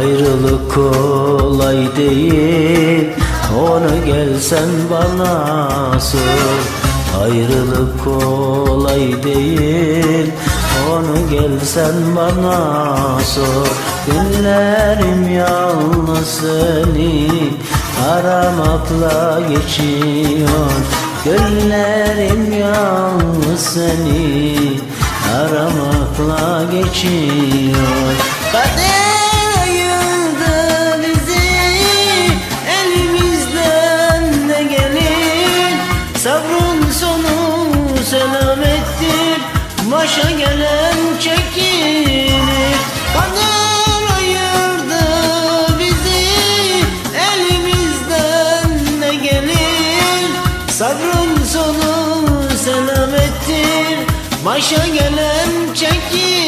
Ayrılık kolay değil. Onu gelsen bana sor Ayrılık kolay değil. Onu gelsen bana sor Günlerim yalnız seni Aramakla geçiyor. Günlerim yalnız seni Aramakla geçiyor. Kader Başa gelen çekilir Kader ayırdı bizi. Elimizden ne gelir? Sabrın sonu selamettir Başa gelen çekilir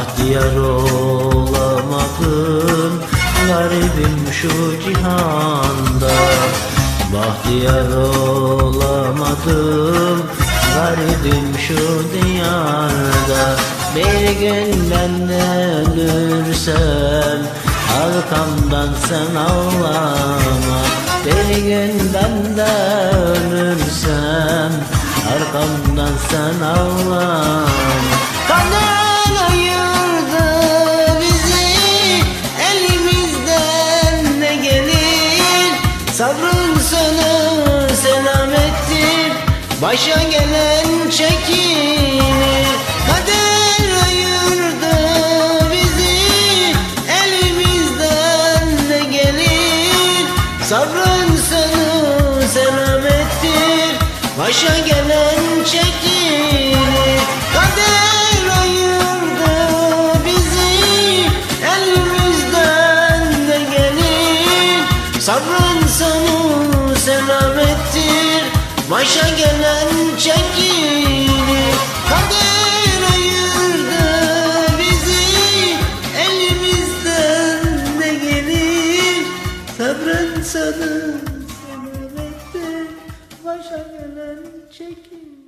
Bahtiyar olamadım. Garibim şu cihanda Bahtiyar olamadım. Garibim şu diyarda Bir gün ben de ölürsem Arkamdan sen ağlama. Bir gün ben de ölürsem Arkamdan sen ağlama Sabrın sonu selamettir Başa gelen çekilir Kader ayırdı bizi. Elimizden ne gelir. Sabrın sonu selamettir Başa gelen Başa gelen çekilir Kader ayırdı bizi. Elimizden ne gelir? Sabrın selamettir Başa gelen çekilir